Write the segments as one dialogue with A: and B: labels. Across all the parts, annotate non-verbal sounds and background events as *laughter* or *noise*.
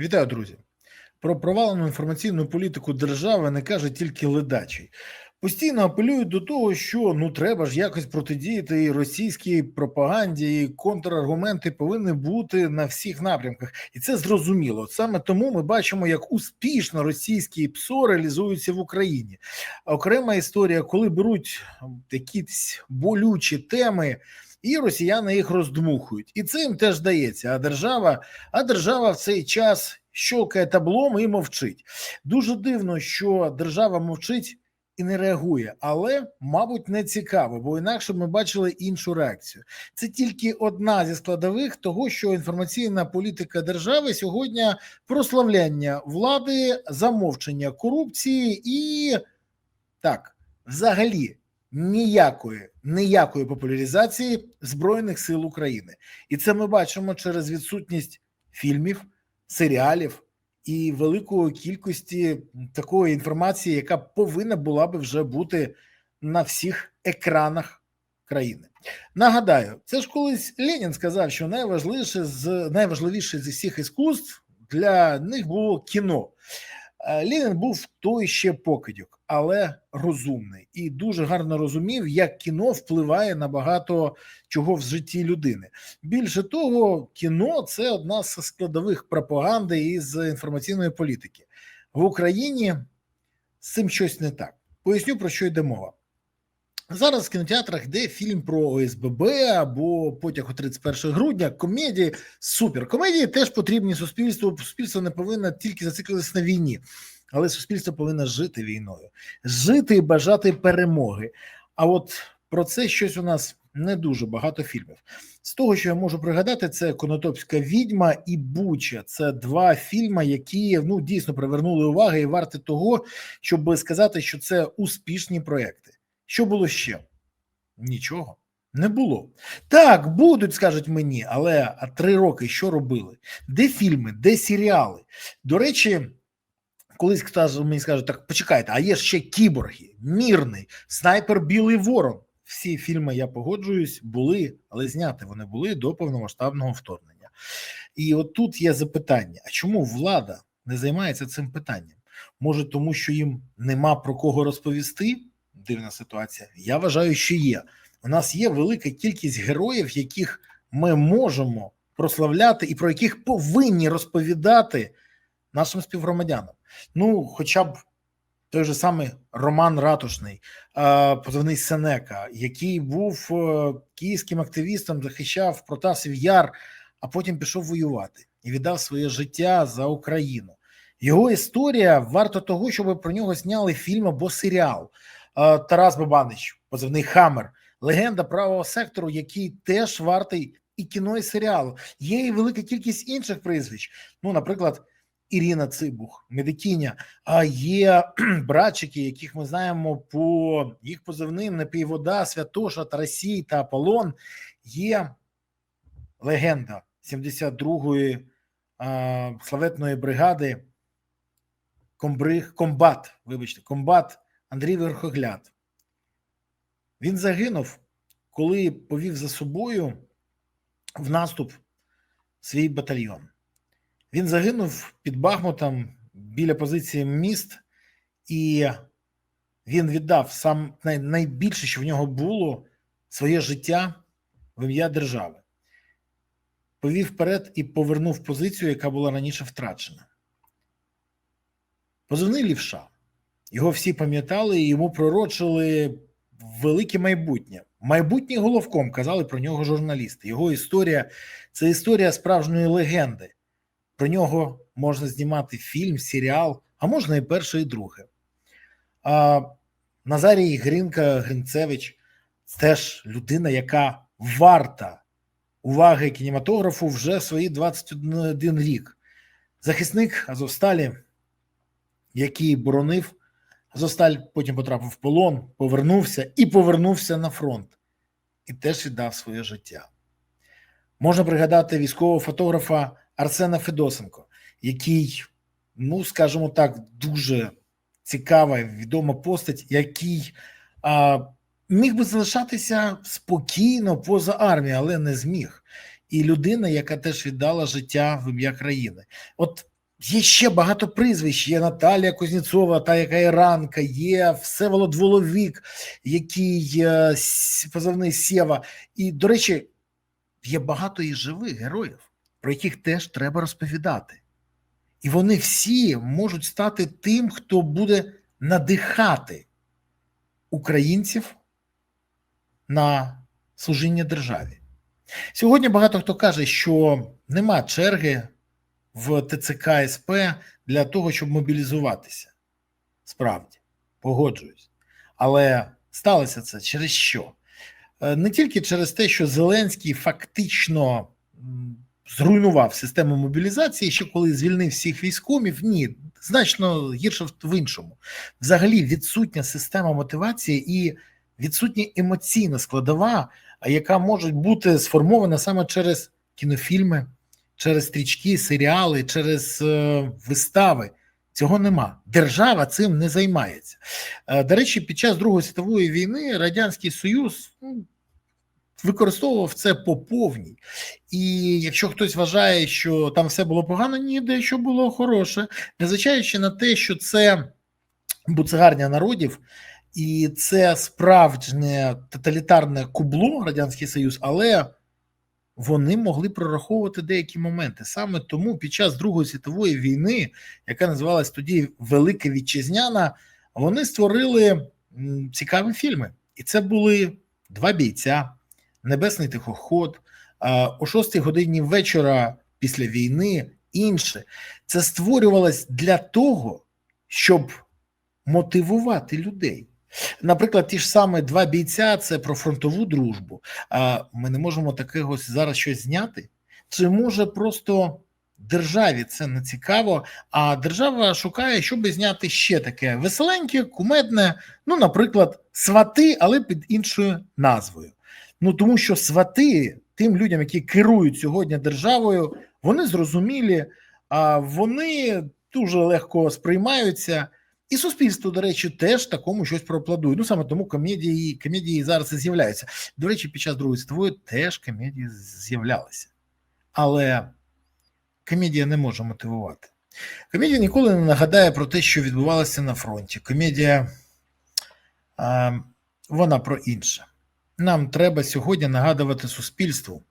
A: Вітаю, друзі. Про провалену інформаційну політику держави не каже тільки ледачий. Постійно апелюють до того, що ну треба ж якось протидіяти російській пропаганді, і контраргументи повинні бути на всіх напрямках, і це зрозуміло. Саме тому ми бачимо, як успішно російські ПСО реалізуються в Україні. Окрема історія, коли беруть якісь болючі теми. І росіяни їх роздмухують, і це їм теж дається. А держава, а держава в цей час щолкає таблом і мовчить. Дуже дивно, що держава мовчить і не реагує, але, мабуть, не цікаво, бо інакше ми бачили іншу реакцію. Це тільки одна зі складових того, що інформаційна політика держави сьогодні прославляння влади, замовчення корупції і так, взагалі. Ніякої ніякої популяризації збройних сил України, і це ми бачимо через відсутність фільмів, серіалів і великої кількості такої інформації, яка повинна була би вже бути на всіх екранах країни. Нагадаю, це ж колись Ленін сказав, що найважливіше з найважливіше зі всіх іскусств для них було кіно. Ленін був той ще покидьок, але розумний і дуже гарно розумів, як кіно впливає на багато чого в житті людини. Більше того, кіно це одна з складових пропаганди із інформаційної політики в Україні. З цим щось не так. Поясню про що йде мова. Зараз в кінотеатрах йде фільм про ОСББ або потяг у 31 грудня. Комедії супер. Комедії теж потрібні суспільству. Суспільство не повинно тільки зациклитися на війні, але суспільство повинно жити війною, жити і бажати перемоги. А от про це щось у нас не дуже багато фільмів. З того, що я можу пригадати, це Конотопська відьма і Буча. Це два фільми, які ну дійсно привернули увагу і варті того, щоб сказати, що це успішні проекти. Що було ще? Нічого не було. Так, будуть, скажуть мені, але три роки що робили? Де фільми, де серіали? До речі, колись хтось мені скаже, так почекайте, а є ще кіборги, мірний, снайпер Білий Ворон. Всі фільми я погоджуюсь, були, але зняти вони були до повномасштабного вторгнення. І от тут є запитання: а чому влада не займається цим питанням? Може, тому що їм нема про кого розповісти? дивна ситуація. Я вважаю, що є. У нас є велика кількість героїв, яких ми можемо прославляти і про яких повинні розповідати нашим співгромадянам. Ну, хоча б той же самий Роман Ратушний, позивний Сенека, який був київським активістом, захищав Протасів Яр, а потім пішов воювати і віддав своє життя за Україну. Його історія варта того, щоб про нього зняли фільм або серіал. Тарас Бабанич, позивний Хаммер, легенда правого сектору, який теж вартий і кіно, і серіалу. Є і велика кількість інших прізвищ. Ну, наприклад, Ірина Цибух, Медикіня. А є *clears throat* братчики, яких ми знаємо по їх позивним Напіввода, Святоша, Тарасій та Аполлон. Є легенда 72-ї а, славетної бригади. Комбриг, комбат, вибачте, комбат Андрій Верхогляд. Він загинув, коли повів за собою в наступ свій батальйон. Він загинув під Бахмутом біля позиції міст, і він віддав сам найбільше, що в нього було, своє життя в ім'я держави. Повів вперед і повернув позицію, яка була раніше втрачена. Позивний лівша. Його всі пам'ятали і йому пророчили велике майбутнє. Майбутній головком казали про нього журналісти. Його історія це історія справжньої легенди. Про нього можна знімати фільм, серіал, а можна і перше, і друге. А Назарій Гринка Гринцевич теж людина, яка варта уваги кінематографу вже в свої 21 рік. Захисник Азовсталі, який боронив. Зосталь потім потрапив в полон, повернувся і повернувся на фронт, і теж віддав своє життя. Можна пригадати військового фотографа Арсена Федосенко, який, ну скажімо так, дуже цікава, відома постать, який а, міг би залишатися спокійно поза армією, але не зміг. І людина, яка теж віддала життя в ім'я країни. От Є ще багато прізвищ. Є Наталія Кузнєцова, та яка іранка, є Всеволод Воловік, який е, позивний Сєва. І, до речі, є багато і живих героїв, про яких теж треба розповідати. І вони всі можуть стати тим, хто буде надихати українців на служіння державі. Сьогодні багато хто каже, що нема черги в ТЦК СП для того, щоб мобілізуватися. Справді, погоджуюсь. Але сталося це через що? Е, Не тільки через те, що Зеленський фактично зруйнував систему мобілізації, ще коли звільнив всіх військомів. Ні, значно гірше в- іншому. Взагалі, відсутня система мотивації і відсутня емоційна складова, яка може бути сформована саме через кінофільми, через стрічки, серіали, через е, вистави. Цього нема. Держава цим не займається. Е, До речі, під час Другої світової війни Радянський Союз ну, використовував це по повній. І якщо хтось вважає, що там все було погано, ні, дещо було хороше, незважаючи на те, що це буцегарня народів, і це справжнє тоталітарне кубло Радянський Союз, але вони могли прораховувати деякі моменти. Саме тому під час Другої світової війни, яка називалась тоді Велика Вітчизняна, вони створили цікаві фільми. І це були два бійця, Небесний тихоход, о 6 годині вечора після війни, інше. Це створювалось для того, щоб мотивувати людей. Наприклад, ті ж саме два бійця це про фронтову дружбу. А ми не можемо такого зараз щось зняти? Чи може просто державі це не цікаво? А держава шукає, щоб зняти ще таке веселеньке, кумедне, ну, наприклад, свати, але під іншою назвою. Ну тому що свати тим людям, які керують сьогодні державою, вони зрозумілі, а вони дуже легко сприймаються. І суспільство, до речі, теж такому щось проаплодує. Ну саме тому комедії комедії зараз і з'являються. До речі, під час Другої світової теж комедії з'являлися. Але комедія не може мотивувати. Комедія ніколи не нагадає про те, що відбувалося на фронті. Комедія а, вона про інше. Нам треба сьогодні нагадувати суспільству,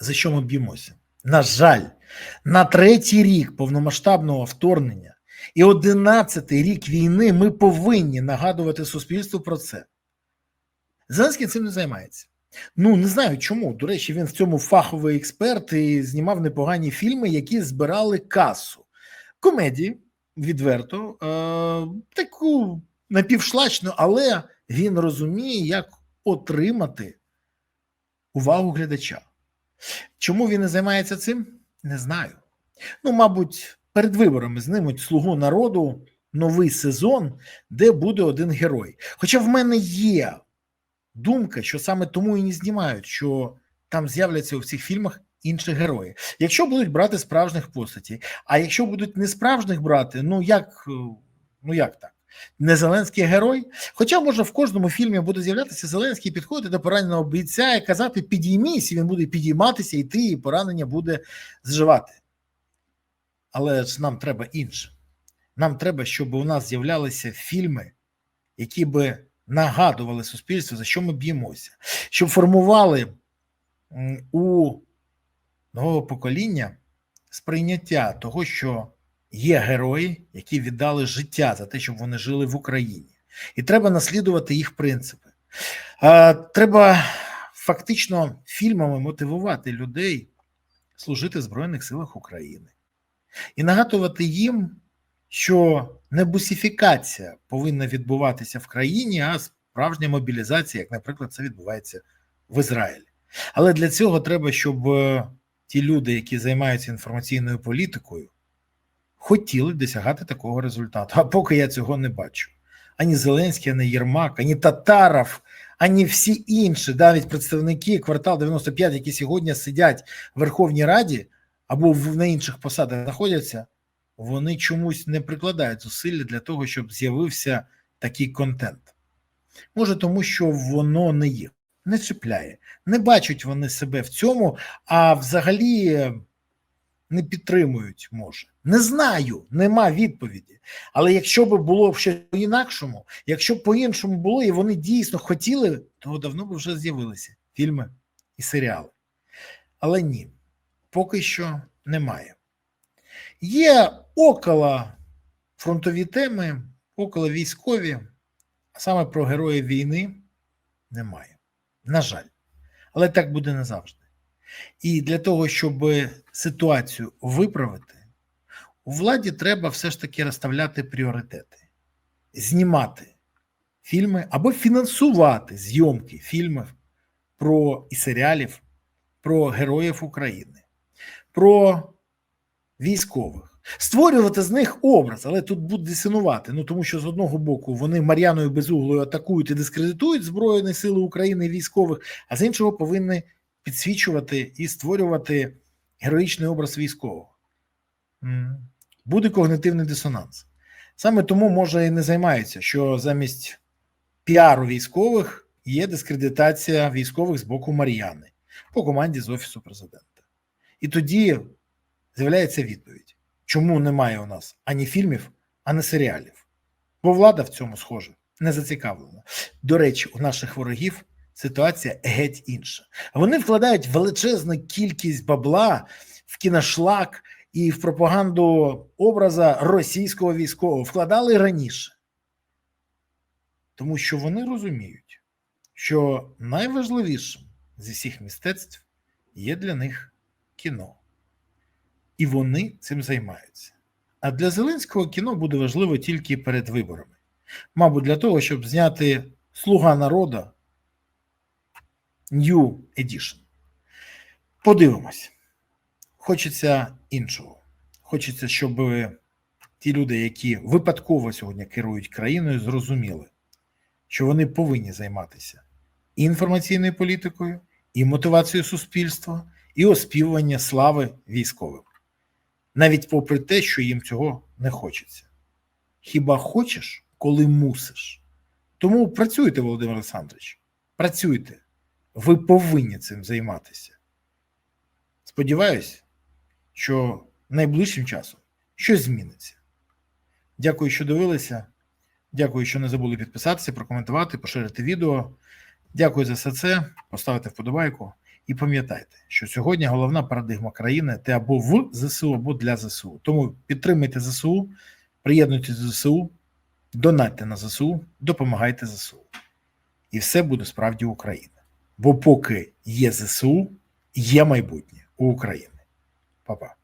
A: за що ми б'ємося. На жаль, на третій рік повномасштабного вторгнення і одинадцятий рік війни ми повинні нагадувати суспільству про це. Зеленський цим не займається. Ну не знаю чому. До речі, він в цьому фаховий експерт і знімав непогані фільми, які збирали касу. Комедії відверто, е- таку напівшлачну, але він розуміє, як отримати увагу глядача. Чому він не займається цим? Не знаю. Ну, мабуть, перед виборами знимуть слугу народу новий сезон, де буде один герой. Хоча в мене є думка, що саме тому і не знімають, що там з'являться у всіх фільмах інші герої. Якщо будуть брати справжніх постатей, а якщо будуть не справжніх брати, ну як, ну як так? Не Зеленський герой. Хоча, може, в кожному фільмі буде з'являтися Зеленський підходити до пораненого бійця і казати підіймись, і він буде підійматися, йти, і поранення буде зживати. Але ж нам треба інше. Нам треба, щоб у нас з'являлися фільми, які би нагадували суспільству, за що ми б'ємося, щоб формували у нового покоління сприйняття того, що є герої, які віддали життя за те, щоб вони жили в Україні, і треба наслідувати їх принципи. Треба фактично фільмами мотивувати людей служити в Збройних силах України і нагадувати їм, що не бусифікація повинна відбуватися в країні, а справжня мобілізація, як, наприклад, це відбувається в Ізраїлі. Але для цього треба, щоб ті люди, які займаються інформаційною політикою, хотіли досягати такого результату. А поки я цього не бачу. Ані Зеленський, ані Єрмак, ані Татаров, ані всі інші, навіть представники квартал 95, які сьогодні сидять в Верховній Раді або на інших посадах знаходяться, вони чомусь не прикладають зусилля для того, щоб з'явився такий контент. Може, тому що воно не їх не чіпляє, не бачать вони себе в цьому, а взагалі не підтримують, може. Не знаю, нема відповіді. Але якщо б було щось по-інакшому, якщо б по-іншому було, і вони дійсно хотіли, то давно б вже з'явилися фільми і серіали. Але ні, поки що немає. Є около фронтові теми, около військові, а саме про героїв війни немає. На жаль. Але так буде не завжди. І для того, щоб ситуацію виправити, у владі треба все ж таки розставляти пріоритети, знімати фільми або фінансувати зйомки фільмів про і серіалів про героїв України, про військових, створювати з них образ, але тут буде дисонувати. Ну тому що з одного боку вони Мар'яною Безуглою атакують і дискредитують Збройні Сили України і військових, а з іншого повинні підсвічувати і створювати героїчний образ військового. Буде когнитивний дисонанс. Саме тому може і не займаються, що замість піару військових є дискредитація військових з боку Мар'яни по команді з Офісу президента. І тоді з'являється відповідь, чому немає у нас ані фільмів, ані серіалів. Бо влада в цьому схоже не зацікавлена. До речі, у наших ворогів ситуація геть інша. Вони вкладають величезну кількість бабла в кіношлак і в пропаганду образа російського військового. Вкладали раніше. Тому що вони розуміють, що найважливішим зі всіх мистецтв є для них кіно. І вони цим займаються. А для Зеленського кіно буде важливо тільки перед виборами. Мабуть, для того, щоб зняти Слуга народу New Edition. Подивимось. Хочеться іншого. Хочеться, щоб ті люди, які випадково сьогодні керують країною, зрозуміли, що вони повинні займатися і інформаційною політикою, і мотивацією суспільства, і оспівування слави військовим. Навіть попри те, що їм цього не хочеться. Хіба хочеш, коли мусиш? Тому працюйте, Володимир Олександрович, працюйте. Ви повинні цим займатися. Сподіваюсь, що найближчим часом щось зміниться. Дякую, що дивилися. Дякую, що не забули підписатися, прокоментувати, поширити відео. Дякую за все це. Поставити вподобайку. І пам'ятайте, що сьогодні головна парадигма країни те або в ЗСУ, або для ЗСУ. Тому підтримуйте ЗСУ, приєднуйтесь до ЗСУ, донатьте на ЗСУ, допомагайте ЗСУ. І все буде справді Україна. Бо поки є ЗСУ, є майбутнє у України. Па-па.